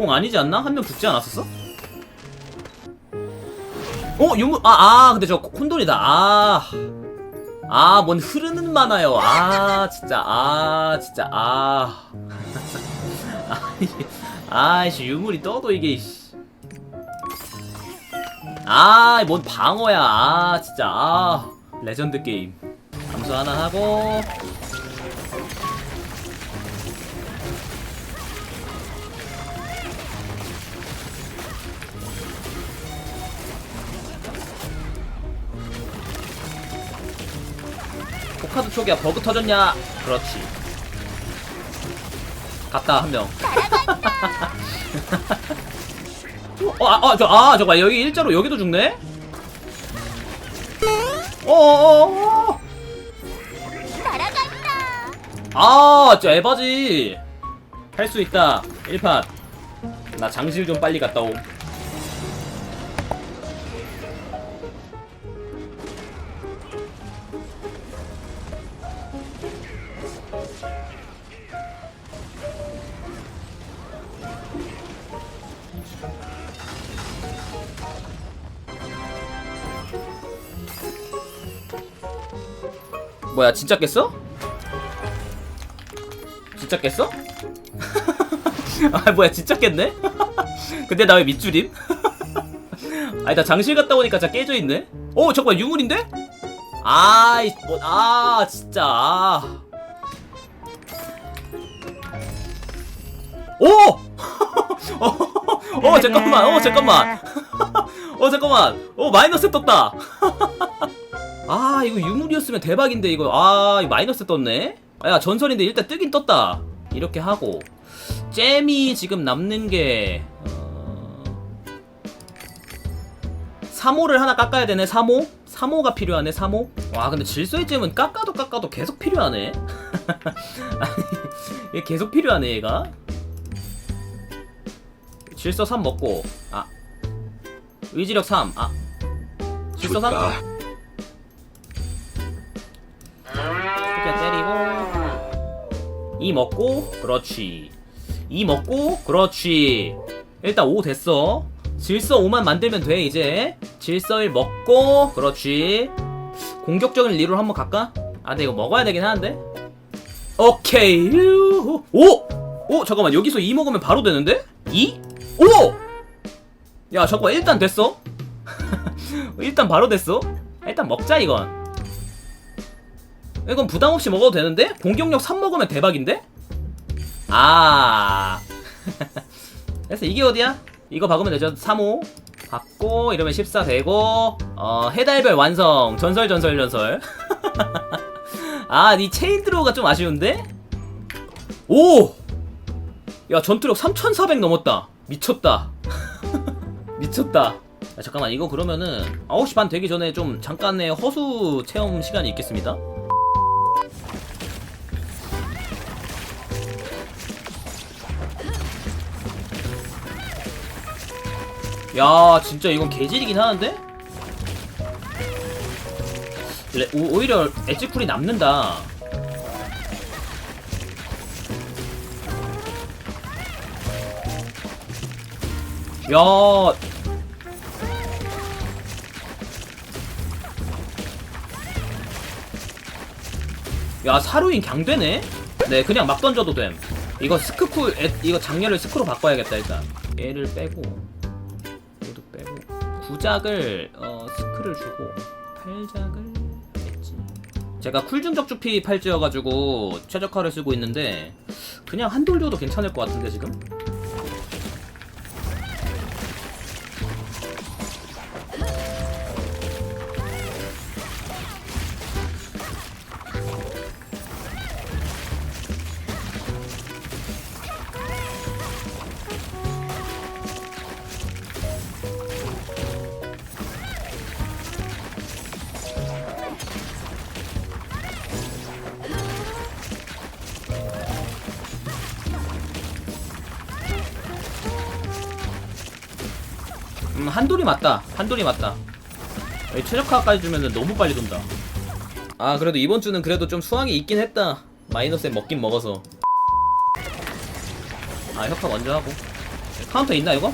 주공 아니지 않나? 한 명 죽지 않았었어? 어 유물 아, 아 근데 저 콘돌이다 아. 아, 뭔 흐르는 만화요. 아, 진짜, 아, 진짜, 아. 아이, 아이씨, 유물이 떠도 이게, 씨. 아, 뭔 방어야. 아, 진짜, 아. 레전드 게임. 감수 하나 하고. 포카드 초기야 버그 터졌냐? 그렇지. 갔다 한 명. 어, 아, 아, 저, 아, 저거 여기 일자로 여기도 죽네? 어, 어, 어. 아, 저 에바지. 할 수 있다. 1판. 나 장실 좀 빨리 갔다 옴. 뭐야, 진짜 깼어? 진짜 깼어? 아 뭐야 진짜 깼네? 근데 나 왜 밑줄임? 아니 나 장실 갔다 오니까 진짜 깨져있네? 어 잠깐만 유물인데? 아이 뭐, 아 진짜 아. 오! 어, 어 잠깐만 어 잠깐만 어 잠깐만 어 마이너스 떴다 아 이거 유물이었으면 대박인데 이거. 아 이거 마이너스 떴네. 아, 야 전설인데 일단 뜨긴 떴다. 이렇게 하고. 잼이 지금 남는 게 어... 3호를 하나 깎아야 되네 3호? 3호가 필요하네 3호? 와 근데 질서의 잼은 깎아도 깎아도 계속 필요하네. 아니 얘 계속 필요하네 얘가. 질서 3 먹고. 아. 의지력 3아. 질서 3 이 먹고 그렇지 이 먹고 그렇지 일단 5 됐어 질서 5만 만들면 돼 이제 질서 1 먹고 그렇지 공격적인 리롤 한번 갈까? 아 근데 이거 먹어야 되긴 하는데 오케이 오! 오! 잠깐만 여기서 2 먹으면 바로 되는데? 2? 오! 야 잠깐만 일단 됐어 일단 바로 됐어 일단 먹자 이건 이건 부담 없이 먹어도 되는데? 공격력 3 먹으면 대박인데? 아. 그래서 이게 어디야? 이거 박으면 되죠. 3호. 받고 이러면 14 되고 어, 해달별 완성. 전설 전설 전설. 아, 이 체인 드로우가 좀 아쉬운데? 오! 야, 전투력 3400 넘었다. 미쳤다. 미쳤다. 야, 잠깐만, 이거 그러면은 9시 반 되기 전에 좀 잠깐의 허수 체험 시간이 있겠습니다. 야 진짜 이건 개질이긴 하는데? 레, 오, 오히려 엣지쿨이 남는다 야 야, 사루인 강되네? 네, 그냥 막 던져도 됨. 이거 스크쿨, 에, 이거 장렬을 스크로 바꿔야겠다, 일단. 얘를 빼고, 9작을 어, 스크를 주고 8작을 하겠지 제가 쿨중 적주피 팔찌여가지고 최적화를 쓰고 있는데 그냥 한돌 줘도 괜찮을 것 같은데 지금? 한돌이 맞다. 한돌이 맞다. 최적화까지 주면은 너무 빨리 돈다. 아, 그래도 이번 주는 그래도 좀 수확이 있긴 했다. 마이너스에 먹긴 먹어서. 아, 협화 먼저 하고. 카운터 있나 이거?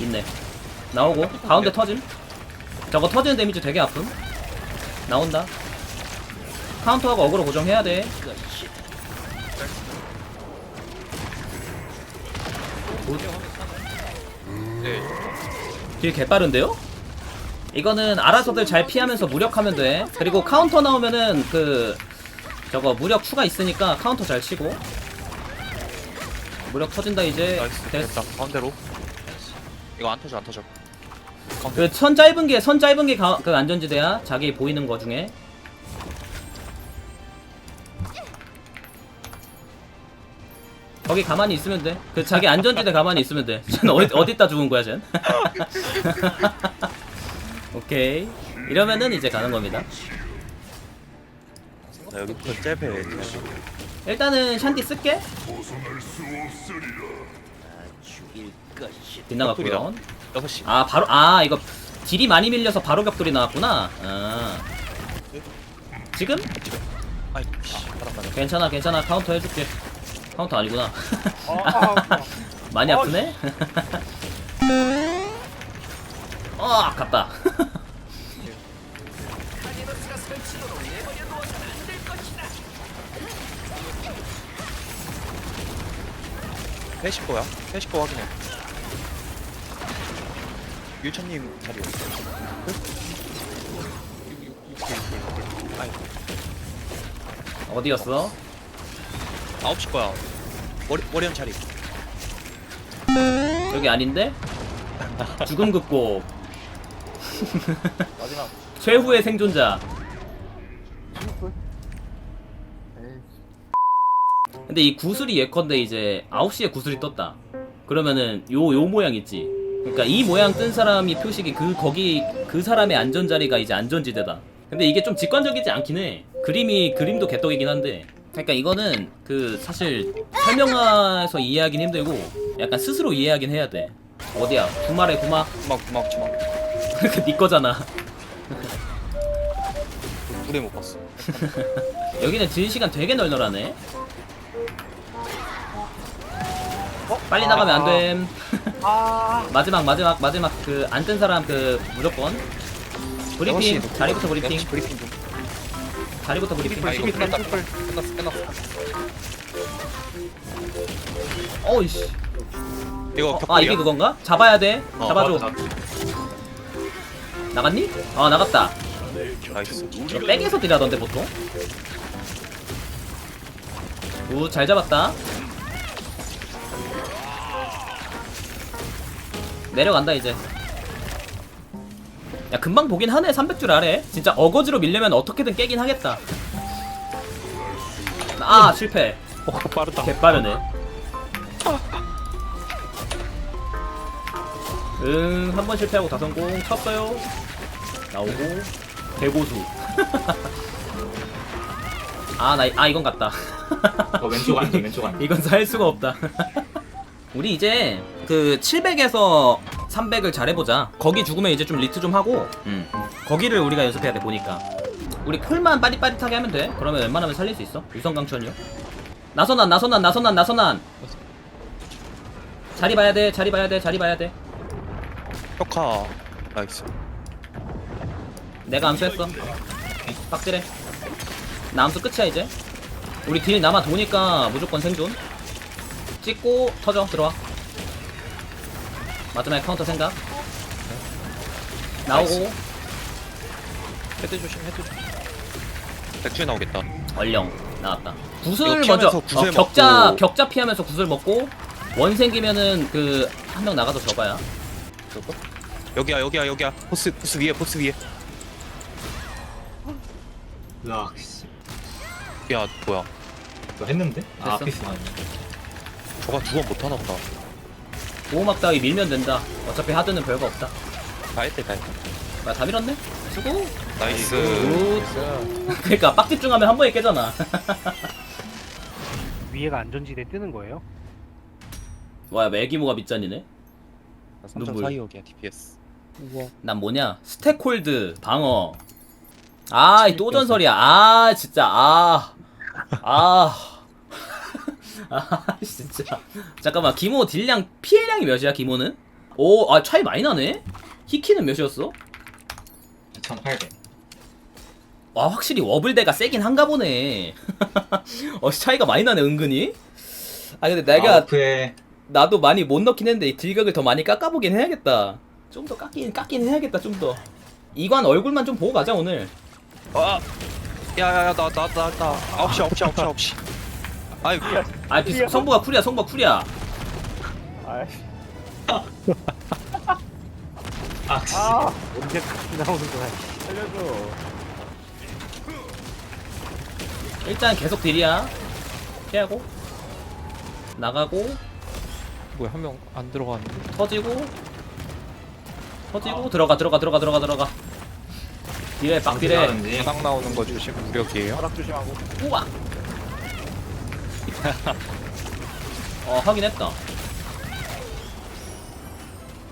있네 나오고 가운데 터짐 저거 터지는 데미지 되게 아픔 나온다 카운터하고 어그로 고정해야 돼 네. 딜 개빠른데요? 이거는 알아서들 잘 피하면서 무력하면 돼 그리고 카운터 나오면은 그 저거 무력 추가 있으니까 카운터 잘 치고 무력 터진다 이제 나이스. 됐어 됐다. 가운데로. 이거 안 터져 안 터져. 그 선 짧은 게 선 짧은 게 그 안전지대야 자기 보이는 거 중에 거기 가만히 있으면 돼 그 자기 안전지대 가만히 있으면 돼. 쟤는 어디, 어디다 죽은 거야 쟤 오케이. 이러면은 이제 가는 겁니다. 나 여기부터 잽해. 일단은 샨디 쓸게. 빗나갔고요. 6시. 아 바로 아 이거 딜이 많이 밀려서 바로 벽돌이 나왔구나. 아. 지금? 아이 씨. 괜찮아 괜찮아. 카운터 해줄게 카운터 아니구나 아, 많이 아프네? 어 아깝다? 회식 거 확인해. 유천님 자리 어디 있어? 아이 어디였어? 9시 거야. 머리 머리한 자리. 여기 아닌데? 죽음 극복. 마지막. 최후의 생존자. 근데 이 구슬이 예컨대 이제 9시에 구슬이 떴다. 그러면은 요 요 모양 있지? 그러니까 이 모양 뜬 사람이 표식이 그 거기 그 사람의 안전자리가 이제 안전지대다. 근데 이게 좀 직관적이지 않긴 해. 그림이 그림도 개떡이긴 한데 그러니까 이거는 그 사실 설명해서 이해하긴 힘들고 약간 스스로 이해하긴 해야 돼 어디야 구마래 구마 구막 구막 구막. 그네 거잖아 불에 못 봤어. 여기는 딜 시간 되게 널널하네. 빨리 나가면 안 됨. 아, 마지막 마지막 마지막 그 안 뜬 사람 그 무조건 브리핑 6시 놓고. 자리부터 브리핑 6시 브리핑 좀. 자리부터 브리핑. 아 이거 끝났다. 끝났어 끝났어. 어이씨. 이거 어, 격돌이야. 아 이게 그건가? 잡아야 돼. 어, 잡아줘. 나갔니? 어 나갔다. 나이스. 이거 백에서 딜하던데 보통. 우잘 잡았다. 내려간다 이제. 야 금방 보긴 하네 300줄 아래. 진짜 어거지로 밀려면 어떻게든 깨긴 하겠다. 아 실패. 어 빠르다. 개빠르네. 응, 한 번 실패하고 다 성공. 쳤어요. 나오고. 대고수. 아, 나, 아, 이건 같다. 어, 왼쪽 안쪽 왼쪽 안 이건 살 수가 없다. 우리 이제 그 700에서 300을 잘해보자. 거기 죽으면 이제 좀 리트 좀 하고, 음. 거기를 우리가 연습해야 돼, 보니까. 우리 콜만 빠릿빠릿하게 하면 돼. 그러면 웬만하면 살릴 수 있어. 유성강천이요. 나선난, 나선난, 나선난, 나선난. 자리 봐야 돼, 자리 봐야 돼, 자리 봐야 돼. 혁하. 나이스. 내가 암수했어. 빡지래. 나 암수 끝이야 이제. 우리 딜 남아 도니까 무조건 생존. 찍고 터져 들어와. 마지막에 카운터 생각. 나오고 헤드 조심 헤드 조심. 백주에 나오겠다. 얼령 나왔다. 이거 구슬 피하면서 먼저 구슬 어, 격자 먹고. 격자 피하면서 구슬 먹고 원 생기면은 그 한 명 나가서 적어야. 저거? 여기야 여기야 여기야. 보스 보스 위에 보스 위에. 으악 씨 야 뭐야? 이거 했는데? 아 됐어. 피스 아니 저가 두번 못 하나 보다. 보호막 따위 밀면 된다. 어차피 하드는 별거 없다. 다 했대 다 했대. 나 다 밀었네. 수고. 나이스. 굿. 그러니까 빡 집중하면 한 번에 깨잖아. 위에가 안전지대 뜨는 거예요? 와 매기모가 밑잔이네. 3.4 이억이야 DPS. 우와. 난 뭐냐 스택홀드 방어 아 이 또 전설이야 아 진짜 아 아 아 진짜. 잠깐만 기모 딜량 피해량이 몇이야 기모는? 오아 차이 많이 나네? 히키는 몇이었어? 2800 와 확실히 워블대가 세긴 한가 보네. 어 차이가 많이 나네 은근히. 아 근데 내가 아우프에 나도 많이 못 넣긴 했는데 이 딜각을 더 많이 깎아보긴 해야겠다. 좀 더 깎긴 깎긴 해야겠다 좀 더. 이관 얼굴만 좀 보고 가자 오늘. 아 야야야 나 나 나나. 아홉 시 아홉 시 아홉 시 아홉 시 아이 아 비, 성부가 쿨이야 성부가 쿨이야. 아이씨. 아 씨. 아. 언제 같이 나오는 거야? 살려줘. 일단 계속 딜이야. 피하고. 나가고. 뭐야 한 명 안 들어갔는데? 터지고. 터지고. 들어가 들어가 들어가 들어가 들어가. 딜해 빡 딜해. 나가는지 바닥 나오는 거 조심 무력이에요. 바닥 조심하고. 우와 어 확인했다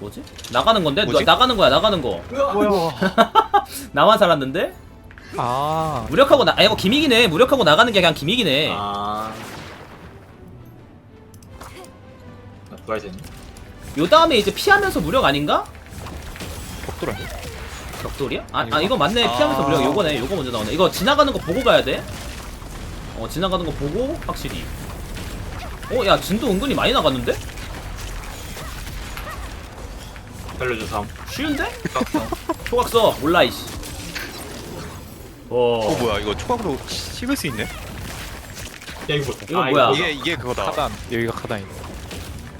뭐지? 나가는 건데? 뭐지? 나, 나가는 거야 나가는 거 뭐야? 나만 살았는데? 아 무력하고 나, 아 이거 기믹이네 무력하고 나가는 게 그냥 기믹이네 아 나 부활되네 요 다음에 이제 피하면서 무력 아닌가? 벽돌아 격돌이야? 아, 아 이거 맞네 피하면서 아. 무력 요거네 요거 먼저 나오네 이거 지나가는 거 보고 가야 돼? 어 지나가는 거 보고 확실히 어 야 진도 은근히 많이 나갔는데? 살려줘 삼 쉬운데? 초각서 몰라 이씨 어, 어 뭐야 이거 초각으로 씹을 수 있네 야 이거 이거 아, 뭐야? 이게 이게 그거다 카단 여기가 카단이네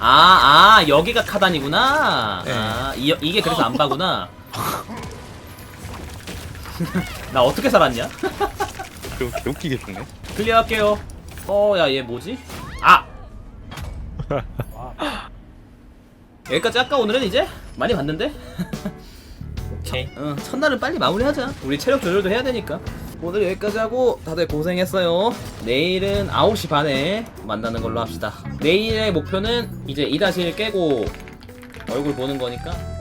아, 아, 여기가 카단이구나. 네. 아, 이, 이게 그래서 안 봐구나. 나 어떻게 살았냐? 좀 웃기게 죽네 클리어할게요. 어, 야, 얘 뭐지? 아! 여기까지 할까, 오늘은 이제? 많이 봤는데? 오케이 응, 첫날은 빨리 마무리하자. 우리 체력 조절도 해야 되니까. 오늘 여기까지 하고 다들 고생했어요. 내일은 9시 반에 만나는 걸로 합시다. 내일의 목표는 이제 2-1 깨고 얼굴 보는 거니까